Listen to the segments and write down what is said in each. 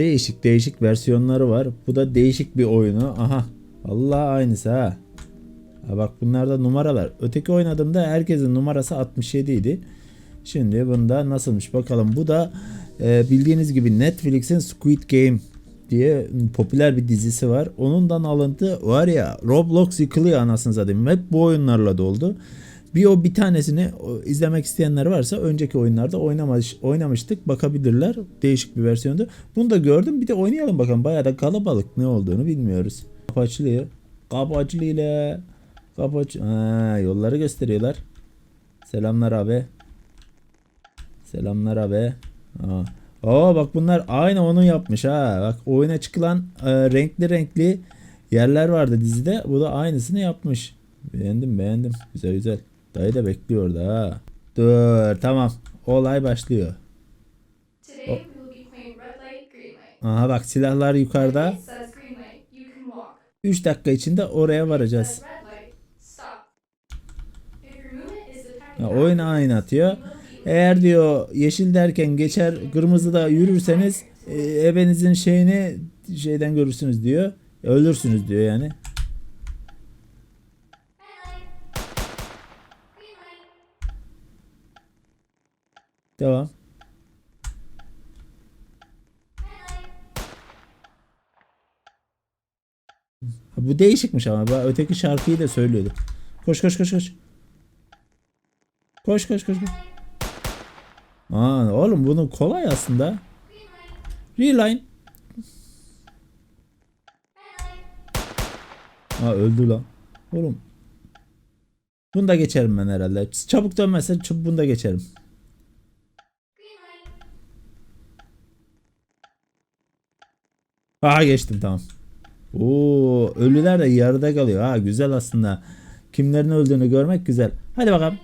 Değişik değişik versiyonları var. Bu da değişik bir oyunu. Aha. Allah aynısı ha. ha bak bunlarda numaralar. Öteki oynadığımda herkesin numarası 67 idi. Şimdi bunda nasılmış bakalım. Bu da e, bildiğiniz gibi Netflix'in Squid Game diye popüler bir dizisi var. Onundan alıntı var ya Roblox yıkılıyor anasını satayım. Hep bu oyunlarla doldu. Bir o bir tanesini izlemek isteyenler varsa önceki oyunlarda oynamış, oynamıştık. Bakabilirler. Değişik bir versiyondu. Bunu da gördüm. Bir de oynayalım bakalım. Bayağı da kalabalık. Ne olduğunu bilmiyoruz. Kapı açılıyor. Kapı açılıyor. Kapı aç ha, yolları gösteriyorlar. Selamlar abi. Selamlar abi. Aa. Aa bak bunlar aynı onu yapmış ha. Bak oyuna çıkılan e, renkli renkli yerler vardı dizide. Bu da aynısını yapmış. Beğendim beğendim. Güzel güzel. Dayı da bekliyor da ha. Dur tamam. Olay başlıyor. O Aha bak silahlar yukarıda. 3 dakika içinde oraya varacağız. Ya, oyun aynı atıyor. Eğer diyor yeşil derken geçer kırmızıda yürürseniz e, ebenizin şeyini şeyden görürsünüz diyor. Ölürsünüz diyor yani. Devam. Bu değişikmiş ama. Öteki şarkıyı da söylüyordu. Koş koş koş koş. Koş koş koş. koş. Aa, oğlum bunun kolay aslında. Reline. Aa öldü lan. Oğlum. Bunu da geçerim ben herhalde. Çabuk dönmezsen çabuk bunu da geçerim. Aha geçtim tamam. Oo ölüler de yarıda kalıyor. Ha güzel aslında. Kimlerin öldüğünü görmek güzel. Hadi bakalım.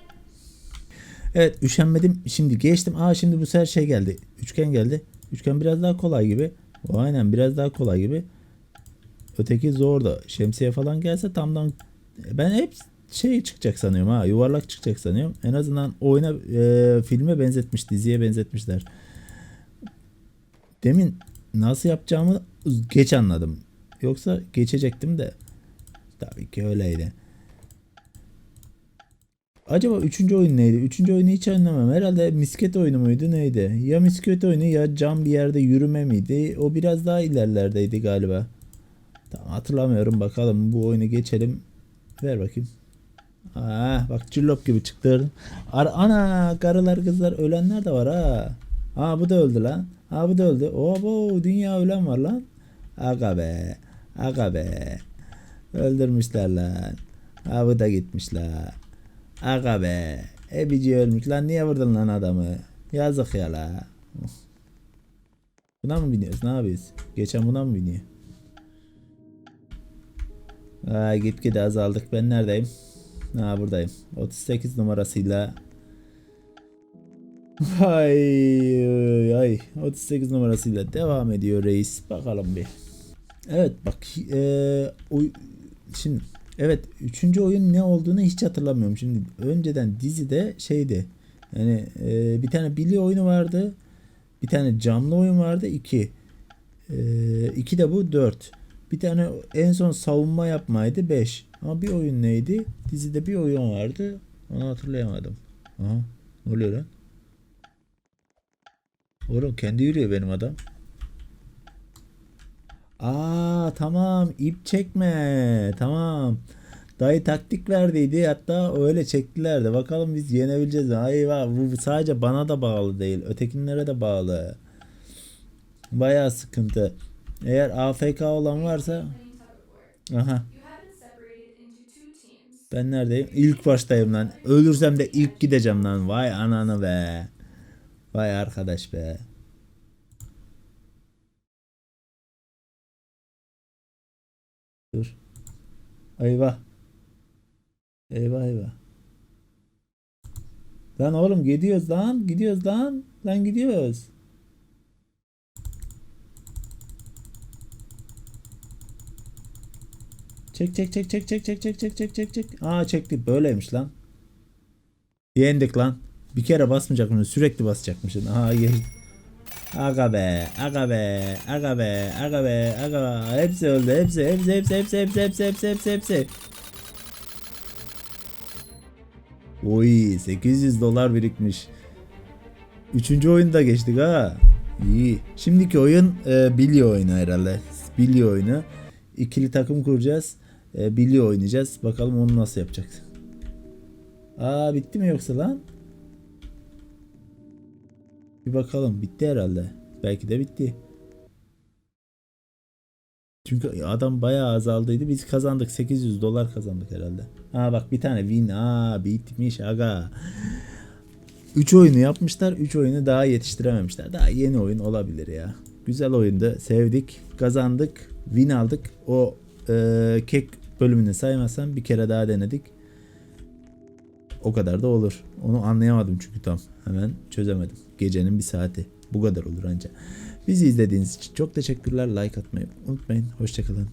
Evet üşenmedim. Şimdi geçtim. Aa şimdi bu sefer şey geldi. Üçgen geldi. Üçgen biraz daha kolay gibi. O aynen biraz daha kolay gibi. Öteki zor da. Şemsiye falan gelse tamdan ben hep şey çıkacak sanıyorum ha. Yuvarlak çıkacak sanıyorum. En azından oyuna e, filme benzetmiş, diziye benzetmişler. Demin nasıl yapacağımı geç anladım. Yoksa geçecektim de. Tabii ki öyleydi. Acaba üçüncü oyun neydi? Üçüncü oyunu hiç anlamam. Herhalde misket oyunu muydu neydi? Ya misket oyunu ya cam bir yerde yürüme miydi? O biraz daha ilerlerdeydi galiba. Tamam hatırlamıyorum. Bakalım bu oyunu geçelim. Ver bakayım. Aa, bak cillop gibi çıktı. Ar Ana karılar kızlar ölenler de var ha. Ha bu da öldü lan. Ha bu da öldü. Obo dünya ölen var lan. Aga be. Aga be. Öldürmüşler lan. Bu da gitmişler. Aga be. Ebici ölmüş lan. Niye vurdun lan adamı? Yazık ya la. Buna mı biniyoruz? Ne yapıyoruz? Geçen buna mı biniyor? Aa, gitgide azaldık. Ben neredeyim? Ha buradayım. 38 numarasıyla Ay ay 38 numarasıyla devam ediyor reis. Bakalım bir. Evet bak eee, oy- şimdi evet üçüncü oyun ne olduğunu hiç hatırlamıyorum. Şimdi önceden dizide şeydi. Yani eee, bir tane bilye oyunu vardı. Bir tane camlı oyun vardı. iki. Eee iki de bu dört. Bir tane en son savunma yapmaydı 5. Ama bir oyun neydi? Dizide bir oyun vardı. Onu hatırlayamadım. Aha. Ne oluyor lan? Oğlum kendi yürüyor benim adam. Aa tamam ip çekme. Tamam. Dayı taktik verdiydi hatta öyle çektilerdi. Bakalım biz yenebileceğiz mi? Ayva bu sadece bana da bağlı değil. Ötekinlere de bağlı. Bayağı sıkıntı. Eğer AFK olan varsa aha ben neredeyim? İlk baştayım lan. Ölürsem de ilk gideceğim lan. Vay ananı be. Vay arkadaş be. Dur. Eyvah. Eyvah eyvah. Lan oğlum gidiyoruz lan. Gidiyoruz lan. Lan gidiyoruz. Çek çek çek çek çek çek çek çek çek çek çek. Aa çektik böyleymiş lan. Yendik lan. Bir kere basmayacakmışsın sürekli basacakmışsın. Aa ye. Aga be, aga be, aga be, aga be, aga be. Hepsi öldü. Hepsi, hepsi, hepsi, hepsi, hepsi, hepsi, hepsi, hepsi, hepsi. Oy 800 dolar birikmiş. Üçüncü oyunda geçtik ha. İyi. Şimdiki oyun e, Billy oyunu herhalde. Billy oyunu. İkili takım kuracağız. E, Billy oynayacağız. Bakalım onu nasıl yapacak. Aa bitti mi yoksa lan? Bir bakalım. Bitti herhalde. Belki de bitti. Çünkü adam bayağı azaldıydı. Biz kazandık. 800 dolar kazandık herhalde. Aa bak bir tane win. Aa bitmiş aga. 3 oyunu yapmışlar. 3 oyunu daha yetiştirememişler. Daha yeni oyun olabilir ya. Güzel oyundu. Sevdik. Kazandık. Win aldık. O e, kek bölümünü saymazsam bir kere daha denedik. O kadar da olur. Onu anlayamadım çünkü tam. Hemen çözemedim. Gecenin bir saati. Bu kadar olur anca. Bizi izlediğiniz için çok teşekkürler. Like atmayı unutmayın. Hoşçakalın.